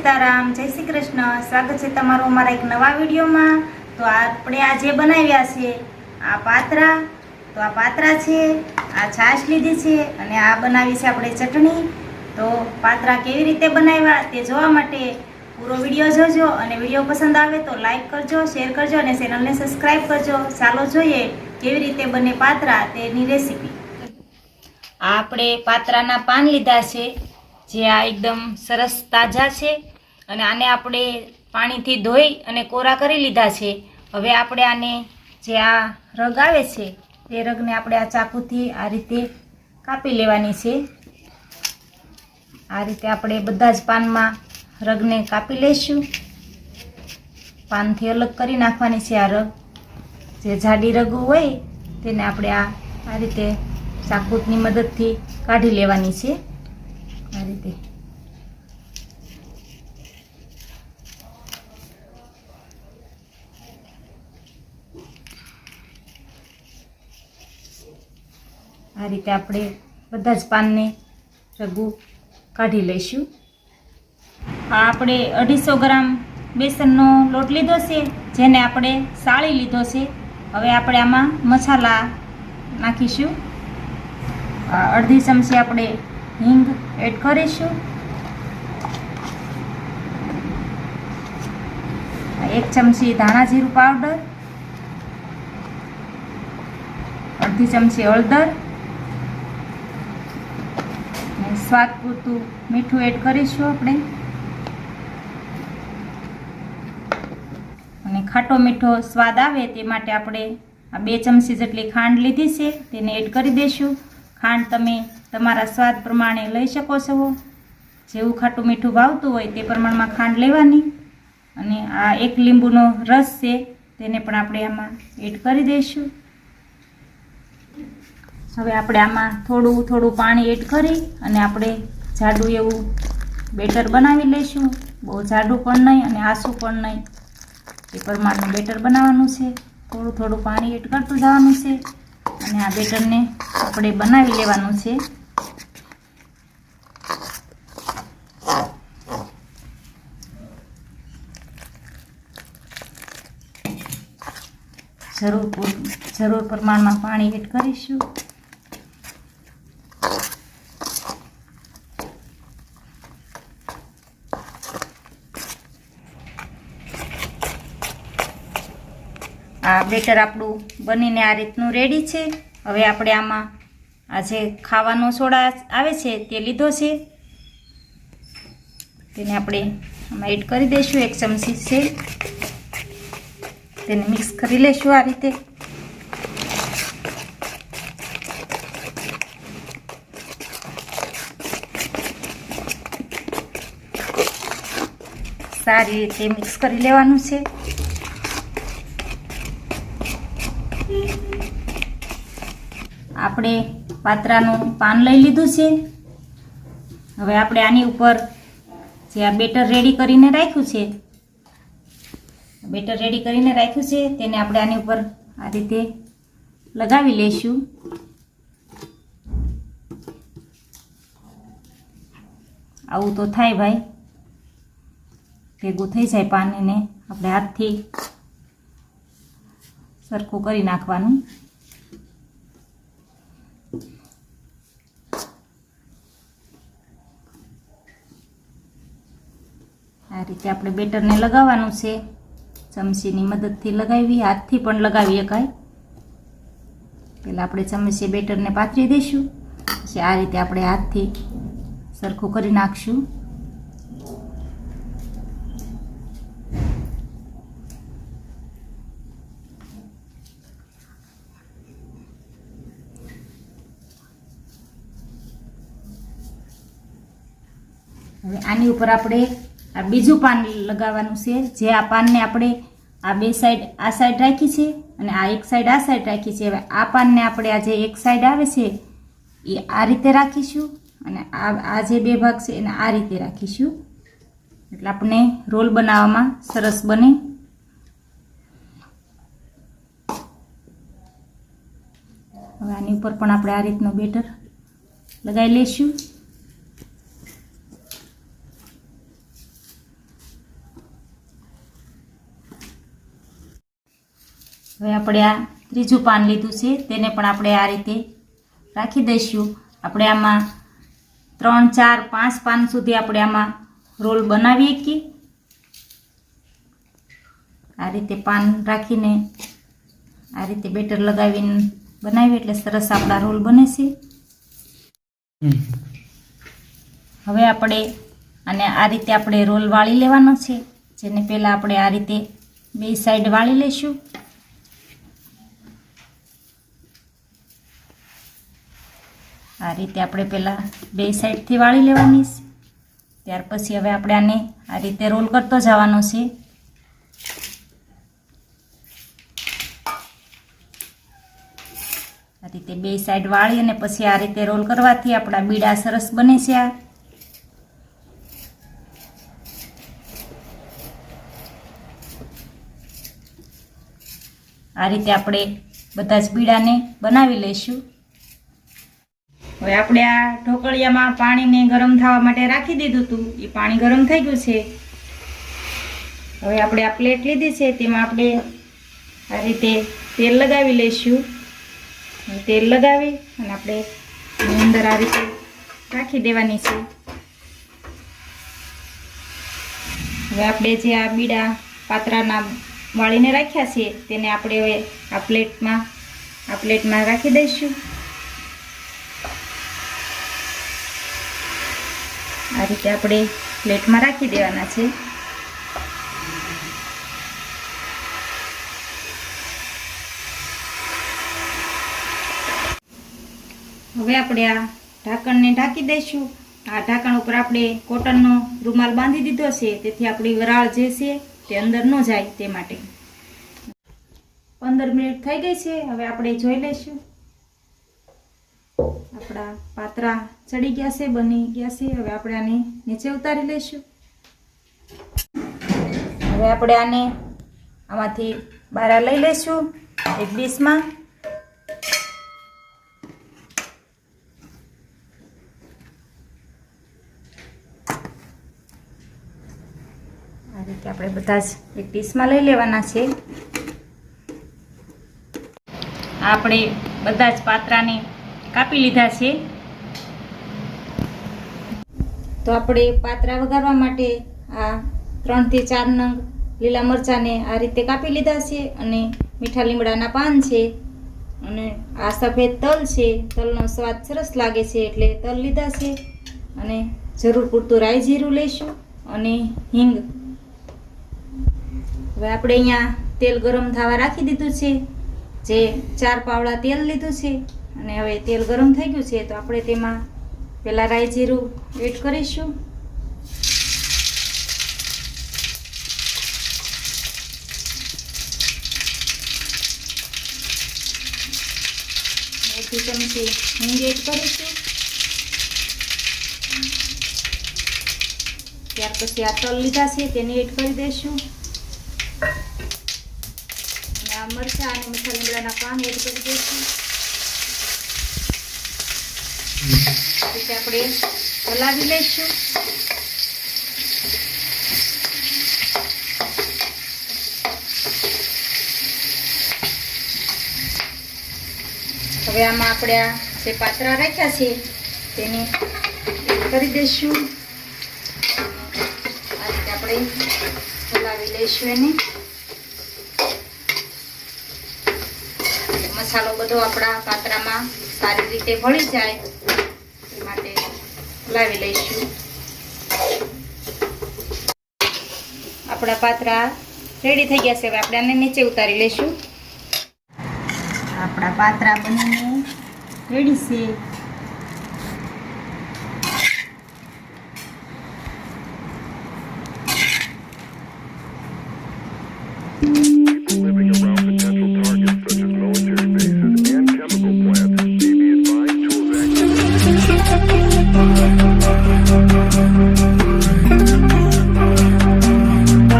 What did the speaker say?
સીતારામ, જય શ્રી કૃષ્ણ. સ્વાગત છે તમારું અમારા એક નવા વિડીયોમાં. તો આપણે આજે બનાવ્યા છે આ પાત્રા. તો આ પાત્રા છે, આ છાશ લીધી છે અને આ બનાવી છે આપણે ચટણી. તો પાત્રા કેવી રીતે બનાવ્યા તે જોવા માટે પૂરો વીડિયો જોજો અને વીડિયો પસંદ આવે તો લાઈક કરજો, શેર કરજો અને ચેનલને સબસ્ક્રાઈબ કરજો. ચાલો જોઈએ કેવી રીતે બને પાત્રા તેની રેસીપી. આપણે પાત્રાના પાન લીધા છે, જે આ એકદમ સરસ તાજા છે. અને આને આપણે પાણીથી ધોઈ અને કોરા કરી લીધા છે. હવે આપણે આને જે આ રગ આવે છે તે રગને આપણે આ ચાકુથી આ રીતે કાપી લેવાની છે. આ રીતે આપણે બધા જ પાનમાં રગને કાપી લઈશું. પાનથી અલગ કરી નાખવાની છે આ રગ. જે જાડી રગ હોય, તેને આપણે આ આ રીતે ચાકુની મદદથી કાઢી લેવાની છે. આ રીતે. આ રીતે આપણે બધા જ પાનને રગું કાઢી લઈશું. આ આપણે અઢીસો ગ્રામ બેસનનો લોટ લીધો છે, જેને આપણે સાળી લીધો છે. હવે આપણે આમાં મસાલા નાખીશું. અડધી ચમચી આપણે હિંગ એડ કરીશું. એક ચમચી ધાણા જીરું પાવડર, અડધી ચમચી હળદર અને સ્વાદ પૂરતું મીઠું એડ કરીશું આપણે. અને ખાટો મીઠો સ્વાદ આવે તે માટે આપણે આ બે ચમચી જેટલી ખાંડ લીધી છે તેને એડ કરી દઈશું. ખાંડ તમે તમારા સ્વાદ પ્રમાણે લઈ શકો છો. જેવું ખાટું મીઠું ભાવતું હોય તે પ્રમાણમાં ખાંડ લેવાની. અને આ એક લીંબુનો રસ છે તેને પણ આપણે આમાં એડ કરી દઈશું. હવે આપણે આમાં થોડું થોડું પાણી એડ કરી અને આપણે જાડું એવું બેટર બનાવી લઈશું. બહુ જાડું પણ નહીં અને આસું પણ નહીં. એ પ્રમાણનું બેટર બનાવવાનું છે. થોડું થોડું પાણી એડ કરતું જવાનું છે અને આ બેટરને આપણે બનાવી લેવાનું છે. જરૂર જરૂર પ્રમાણમાં પાણી એડ કરીશું. આ બેટર આપણું બનીને આ રીતનું રેડી છે. હવે આપણે આમાં આ જે ખાવાનો સોડા આવે છે તે લીધો છે. તેને આપણે આમાં એડ કરી દઈશું એક ચમચી છે તેને મિક્સ કરી લઈશું આ રીતે. સારી રીતે મિક્સ કરી લેવાનું છે. આપણે પાત્રાનું પાન લઈ લીધું છે. હવે આપણે આની ઉપર જે આ બેટર રેડી કરીને રાખ્યું છે, બેટર રેડી કરીને રાખ્યું છે, તેને આપણે આની ઉપર આ રીતે લગાવી લઈશું. આવું તો થાય ભાઈ. ભેગું થઈ જાય પાણીને આપણે હાથથી સરખું કરી નાખવાનું આ રીતે આપણે બેટરને લગાવવાનું છે. ચમચીની મદદથી લગાવી, હાથથી પણ લગાવી શકાય. પહેલાં આપણે ચમચી બેટરને પાથરી દઈશું. પછી આ રીતે આપણે હાથથી સરખું કરી નાખશું. હવે આની ઉપર આપણે આ બીજું પાન લગાવવાનું છે. જે આ પાનને આપણે આ બે સાઈડ આ સાઈડ રાખી છે અને આ એક સાઈડ આ સાઈડ રાખી છે. હવે આ પાનને આપણે આ જે એક સાઈડ આવે છે, એ આ રીતે રાખીશું અને આ આ જે બે ભાગ છે એને આ રીતે રાખીશું. એટલે આપણે રોલ બનાવવામાં સરસ બને. હવે આની ઉપર પણ આપણે આ રીતનું બેટર લગાવી લઈશું. હવે આપણે આ ત્રીજું પાન લીધું છે તેને પણ આપણે આ રીતે રાખી દઈશું. આપણે આમાં ત્રણ ચાર પાંચ પાન સુધી આપણે આમાં રોલ બનાવી કે આ રીતે પાન રાખીને આ રીતે બેટર લગાવીને બનાવીએ એટલે સરસ આપણા રોલ બને છે. હવે આપણે અને આ રીતે આપણે રોલ વાળી લેવાનો છે. જેને પહેલાં આપણે આ રીતે બે સાઈડ વાળી લઈશું. આ રીતે આપણે પહેલાં બે સાઈડથી વાળી લેવાની છે. ત્યાર પછી હવે આપણે આને આ રીતે રોલ કરતો જવાનો છે. આ રીતે બે સાઈડ વાળી અને પછી આ રીતે રોલ કરવાથી આપણા બીડા સરસ બને છે આ. આ રીતે આપણે બધા જ બીડાને બનાવી લઈશું. હવે આપણે આ ઢોકળિયામાં પાણીને ગરમ થવા માટે રાખી દીધું હતું. એ પાણી ગરમ થઈ ગયું છે. હવે આપણે આ પ્લેટ લીધી છે, તેમાં આપણે આ રીતે તેલ લગાવી લઈશું. તેલ લગાવી અને આપણે અંદર આ રીતે રાખી દેવાની છે. હવે આપણે જે આ બીડા પાત્રાના વાળીને રાખ્યા છે, તેને આપણે હવે આ પ્લેટમાં આ પ્લેટમાં રાખી દઈશું. આ રીતે આપણે પ્લેટમાં રાખી દેવાના છે. હવે આપણે આ ઢાંકણને ઢાંકી દઈશું. આ ઢાંકણ ઉપર આપણે કોટનનો રૂમાલ બાંધી દીધો છે. તેથી આપણી વરાળ જે છે તે અંદર ન જાય તે માટે. પંદર મિનિટ થઈ ગઈ છે. હવે આપણે જોઈ લઈશું. આપણા પાત્રા ચડી ગયા છે, બની ગયા છે. હવે આપણે આને નીચે ઉતારી લઈશું. હવે આપણે આને આમાંથી બહાર લઈ લઈશું, એક ડીશમાં. આ રીતે આપણે બધા જ એક ડીશમાં લઈ લેવાના છે. આપણે બધા જ પાત્રાને કાપી લીધા છે. તો આપણે પાત્રા વઘારવા માટે આ ત્રણથી ચાર નંગ લીલા મરચાંને આ રીતે કાપી લીધા છે અને મીઠા લીમડાના પાન છે અને આ સફેદ તલ છે. તલનો સ્વાદ સરસ લાગે છે એટલે તલ લીધા છે અને જરૂર પૂરતું રાઈ જીરું લઈશું અને હિંગ. હવે આપણે અહીંયા તેલ ગરમ થવા રાખી દીધું છે. જે ચાર પાવડા તેલ લીધું છે. અને હવે તેલ ગરમ થઈ ગયું છે, તો આપણે તેમાં પહેલાં રાઈ જીરું એડ કરીશું. અડધી ચમચી હિંગ એડ કરીશું. ત્યાર પછી આ તલ લીધા છે, તેને એડ કરી દઈશું. અને આ મરચાં અને મીઠા લીમડાના પાન એડ કરી દઈશું. આપણે હલાવી લઈશું. હવે આમાં આપણે આ જે પાત્રા રાખ્યા છે, તેને કરી દઈશું. આ રીતે આપણે હલાવી લઈશું એને. મસાલો બધો આપણા પાત્રામાં સારી રીતે ભળી જાય એ માટે લાવી લઈશું. આપણા પાત્રા રેડી થઈ ગયા છે. હવે આપણે આને નીચે ઉતારી લઈશું. આપણા પાત્રા બનીને રેડી છે.